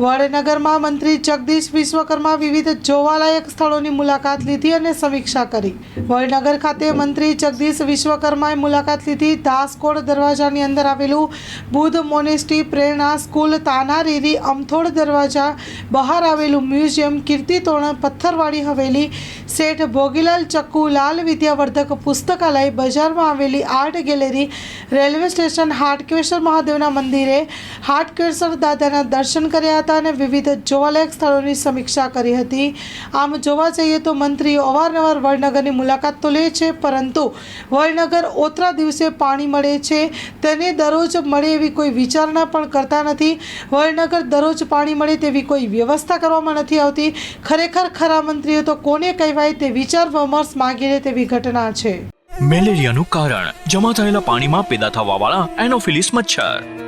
વડનગરમાં મંત્રી જગદીશ વિશ્વકર્મા વિવિધ જોવાલાયક સ્થળોની મુલાકાત લીધી અને સમીક્ષા કરી. વડનગર ખાતે મંત્રી જગદીશ વિશ્વકર્માએ મુલાકાત લીધી. દાસકોડ દરવાજાની અંદર આવેલું બુદ્ધ મોનેસ્ટી પ્રેરણા સ્કૂલ તાનારીરી અમથોડ દરવાજા. બહાર આવેલું મ્યુઝિયમ કીર્તિ પથ્થરવાળી હવેલી. શેઠ ભોગીલાલ ચક્કુ લાલ વિદ્યાવર્ધક પુસ્તકાલય. બજારમાં આવેલી art gallery. Railway station Hatkeshwar મહાદેવના મંદિરે. હાટકેશ્વર દાદાના દર્શન કર્યા અને વિવિધ જોવાલાયક સ્થળોની સમીક્ષા કરી હતી. આમ જોવા જઈએ તો મંત્રીઓ અવારનવાર વડનગરની મુલાકાત તો લે છે, પરંતુ વડનગર ઓતરા દિવસે પાણી મળે છે. તેને દરરોજ મળે એવી કોઈ વિચારણા પણ કરતા નથી. વડનગર દરરોજ પાણી મળે તેવી કોઈ વ્યવસ્થા કરવામાં નથી આવતી. ખરેખર ખરા મંત્રીઓ તો કોને કહેવાય તે વિચાર વિમર્શ માંગી લે તેવી ઘટના છે. મેલેરિયાનું કારણ. જમા થયેલા પાણીમાં પેદા થવાવાળા એનોફિલિસ મચ્છર.